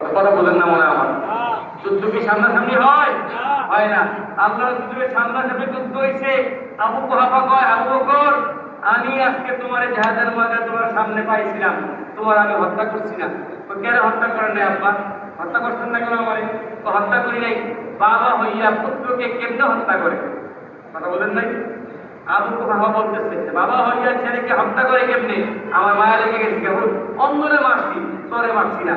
কথা বলেন না মনে আমার। যুদ্ধ কি সামনাসামনি হয়? হয় না। আপনার যুদ্ধের সামনাসামনি যুদ্ধ হয়েছে আবু কুহাফা কয় আবু বকর আমি আজকে তোমার জাহাজের মাঝে তোমার সামনে পাইছিলাম। তোমার আমি হত্যা করছি না। তো কেন হত্যা করেন নাই আব্বা? হত্যা করছেন না কেন আমারে? তো হত্যা করি নাই। বাবা হইয়া পুত্রকে কেমনে হত্যা করে? কথা বলেন নাই? আবু কুহাফা বলতেছে বাবা হইয়া ছেলেকে হত্যা করে কেমনে? আমার মায়া লেগে গেছে কেবল। অন্ধরে মারছি তোরে মারছি না।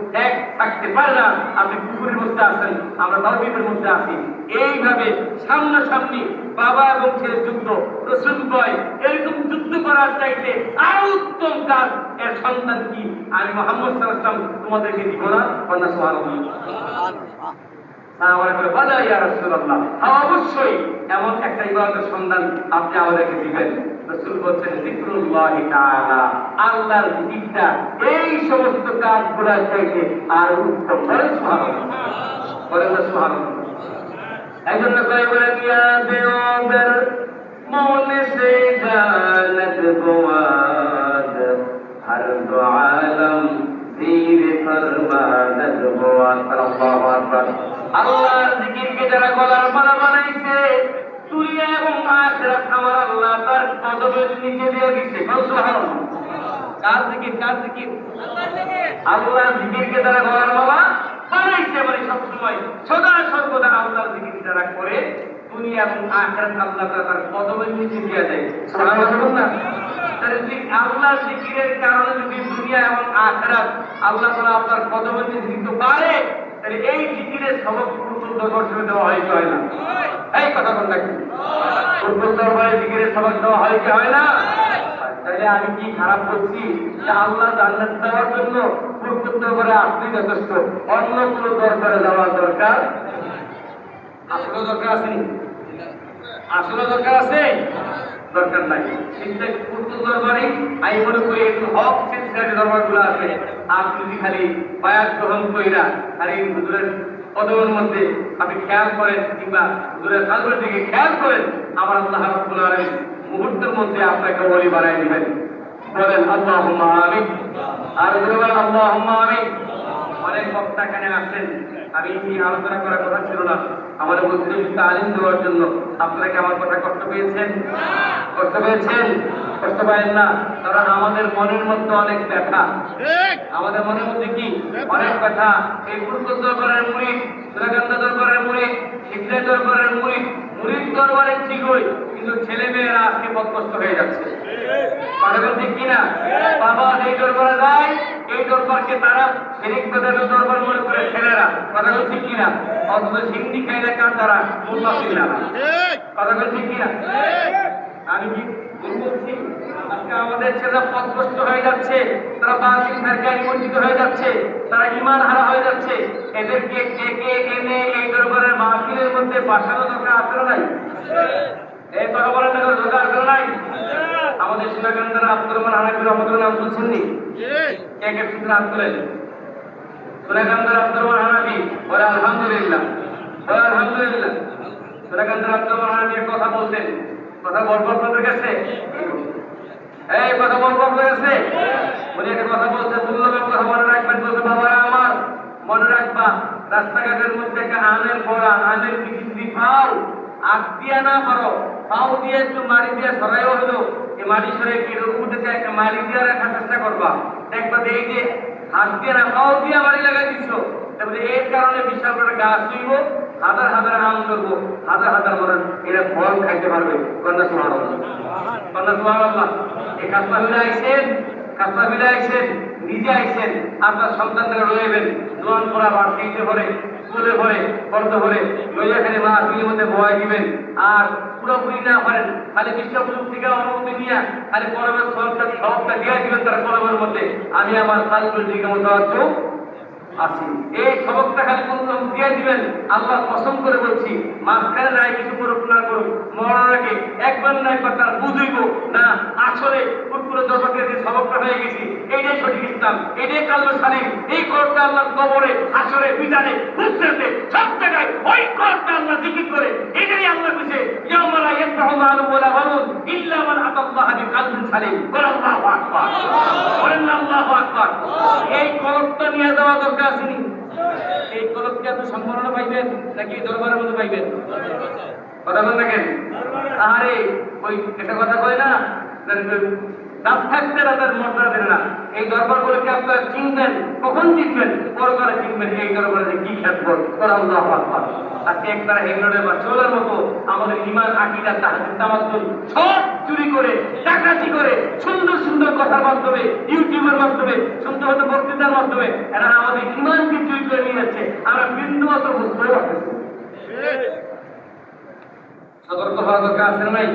থাকতে না আপনি কুফরের মধ্যে আছেন, আমরা তাওহীদের মধ্যে আছি। এইভাবে সামনাসামনি বাবা এবং ছেলে যুদ্ধ, রসুল কয় এরকম যুদ্ধ করার চাইতে আরও উত্তম কাজ এর সন্তান কি? আমি মোহাম্মদ ওয়াসাল্লাম তোমাদেরকে দিব না কন্যা হ্যাঁ অবশ্যই এমন একটা ইবাদতের সন্ধান আপনি আমাদেরকে দিবেন। রাসূল বলছেন জিকরুল্লাহ তাআলা, আল্লাহর জিকিরটা এই সমস্ত চাইতে আর উত্তম না। মনে সে জানত হর আলম আল্লাহু আকবার। আল্লাহর জিকিরকে যারা গলার মালা বানাইছে, দুনিয়া এবং আখিরাত আমার আল্লাহ তার কদমের নিচে দিয়ে সুবহানাল্লাহ। কার জিকির কার জিকির? আল্লাহর জিকিরকে যারা গলার মালা বানাইছে মানে সবসময় সদা সর্বদা আল্লাহর জিকির যারা করে দুনিয়া এবং আখিরাত আল্লাহ তার কদমের নিচে দিয়ে দেয়। না। তাহলে যদি আল্লাহর জিকিরের কারণে যদি দুনিয়া এবং আখিরাত আল্লাহ তাআলা আপনার কদমের নিচে দিতে পারে তাহলে এই জিকিরের সবক দর্শনে দেওয়া হয় কি হয় না? এই কথা বল নাকি পূর্ণ দরবারে সবক দেওয়া হয় কি হয় না? তাহলে আমি কি খারাপ করছি? যে আল্লাহ জান্নাত দেওয়ার জন্য পূর্ণ দরবারে আসলেই যথেষ্ট। অন্য কোনো দরবারে যাওয়ার দরকার? আসলে দরকার আসেনি আসলে দরকার আছে? দরকার নাই। কিন্তু পূর্ণ দরবারে আমি মনে করি একটু হক সিলসিলার দরবারগুলো আছে আপনি যদি খালি বায়াত গ্রহণ কইরা খালি হুজুরের কদমের মধ্যে আপনি খেয়াল করেন কিংবা হুজুরের কালবের দিকে খেয়াল করেন আমার আল্লাহ রাব্বুল আলামিন মুহূর্তের মধ্যে আপনাকে ওলি বানাই দিবেন। বলেন আল্লাহুম্মা আমিন। আর বলেন আল্লাহুম্মা আমিন। অনেক বক্তা এখানে আসেন আমি এই আলোচনা করার কথা ছিল না। আমাদের মুসলিম তালিম দেওয়ার জন্য আপনারা কি আমার কথা কষ্ট পেয়েছেন? কষ্ট পেয়েছেন? কষ্ট পাবেন না কারণ আমাদের মনের মধ্যে অনেক ব্যথা। আমাদের মনের মধ্যে কি? অনেক ব্যথা। এই গুরুত্ব দরবারের মুড়ি সুরাকান্ত দরবারের মুড়ি শিবদায় দরবারের মুড়ি মুড়ির দরবারের ঠিকই কিন্তু ছেলে মেয়েরা আজকে পথগ্রস্ত হয়ে যাচ্ছে। পাঠাবেন ঠিক কিনা? বাবা এই দরবারে যায় এই দরবারকে তারা শেরিক বেদানের দরবার মনে করে ছেলেরা। কথা বলছি কিনা? অথচ হিন্দি খাইলে কার তারা মুসলিম কথা বলছি কিনা? আমাদের ছেলেরা পথগ্রস্ত হয়ে নাম শুনছেন নি কে কে শুনছেন হাত তোলেন? আলহামদুলিল্লাহ। আলহামদুলিল্লাহ। সুনাকান্দার আব্দুর রহমান কথা বলতেন। কথা বলব আপনাদের কাছে? এই, কথা বলব আপনাদের কাছে? উনি একটা কথা বলছে মূল্যবান কথা মনে রাখবেন, বলছে বাবারা আমার মনে রাখবা, রাস্তাঘাটের মধ্যে একটা আনের পড়া কিছু যদি পাও আগ দিয়া না পারো, পাও দিয়ে একটু মারি দিয়ে সরাইও হলো। এই মাটি সরে কি উঠেছে একটা মারি দিয়ে রাখার চেষ্টা করবা। দেখবা এই যে হাত দিয়ে না, পাও দিয়ে মারি লাগাই দিচ্ছ তারপরে এর কারণে বিশাল করে গাছ হইব হাজার হাজার আম করব, হাজার হাজার মানুষ এরা ফল খাইতে পারবে। কন্যা সুহান কন্যা সুহান এই কাজটা হইলে আইসেন কাজটা হইলে আইসেন নিজে আইসেন আপনার সন্তানরা রয়েবেন জোয়ান করা বাড়তে ভরে, স্কুলে ভরে পর্দ ভরে, লইয়া মা তুলির মধ্যে বয় দিবেন। আর পুরোপুরি না পারেন, খালি বিশ্ব থেকে অনুমতি নিয়ে, খালি কলমের সবটা সবটা দিয়ে দিবেন তার কলমের মধ্যে। আমি আমার কালগুলো দিকে মতো আছো। এই সবকটা খালি দিয়ে দিবেন। আল্লাহ পছন্দ করে বলছি, মাঝখানে নাই কিছু না করুক লাগে একবার বুঝইব না আসলে যে সবকটা হয়ে গেছি সঠিক ইসলাম কালমে সালিম, এই আল্লাহ কবরে আসরে বুঝতে সব জায়গায় ওই করটা আল্লাহ জিকির করে, এটাই আল্লাহ বুঝে ইয়ামালা ইয়াফরাহু মালু ইল্লা মান আতাল্লাহ বিকালবিন সালিম। বলেন কলকটা নিয়ে যাওয়া দরকার আসেনি। এই কলককে আপনি সম্মাননা পাইবেন নাকি দরবারের মধ্যে পাইবেন? কথা বলেন না কেন? আরে ওই একটা কথা কয় না? দাম থাকতে রাতের মর্যাদা দেন না। এই দরবারগুলোকে আপনারা চিনবেন কখন চিনবেন? পরকালে চিনবেন এই দরবারে যে কি খ্যাত করা আল্লাহ আকবার আজকে একবার হেগড়ের বা চোলার মতো আমাদের ইমান আকিদা তাহাজুদ তামাদ্দুন সব চুরি করে ডাকাতি করে সুন্দর সুন্দর কথার মাধ্যমে ইউটিউবের মাধ্যমে সুন্দর সুন্দর বক্তৃতার মাধ্যমে এরা আমাদের ইমানকে চুরি করে নিয়ে যাচ্ছে। আমরা বিন্দু মতো বুঝতে পারতেছি সতর্ক হওয়া দরকার আছে নাই?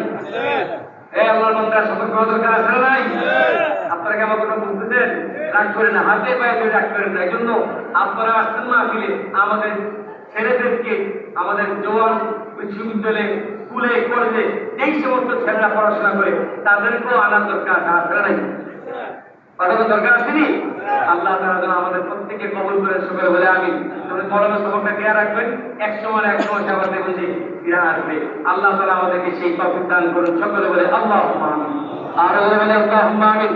এ আল্লাহর মন্ত্রা সতর্ক হওয়া দরকার আছে না নাই আপনারা কি আমার কথা বুঝতেছেন রাগ করে না হাতে পায়ে ধরে রাগ করেন না। এই জন্য আপনারা আসছেন না আসলে আমাদের ছেলেদেরকে আমাদের জোয়ান বিশ্ববিদ্যালয়ে স্কুলে কলেজে এই সমস্ত ছেলেরা পড়াশোনা করে তাদেরকেও আনার দরকার আছে আসলে নাই পাঠানো দরকার আসেনি? আল্লাহ তারা যেন আমাদের প্রত্যেকে কবল করে সকলে বলে আমি তুমি কলমের সফরটা কে রাখবেন এক সময় এক সময় আবার দেখবেন যে ফিরা আসবে। আল্লাহ তারা আমাদেরকে সেই তফিক দান করুন সকলে বলে আল্লাহ আমিন। আর বলে আল্লাহ আমিন।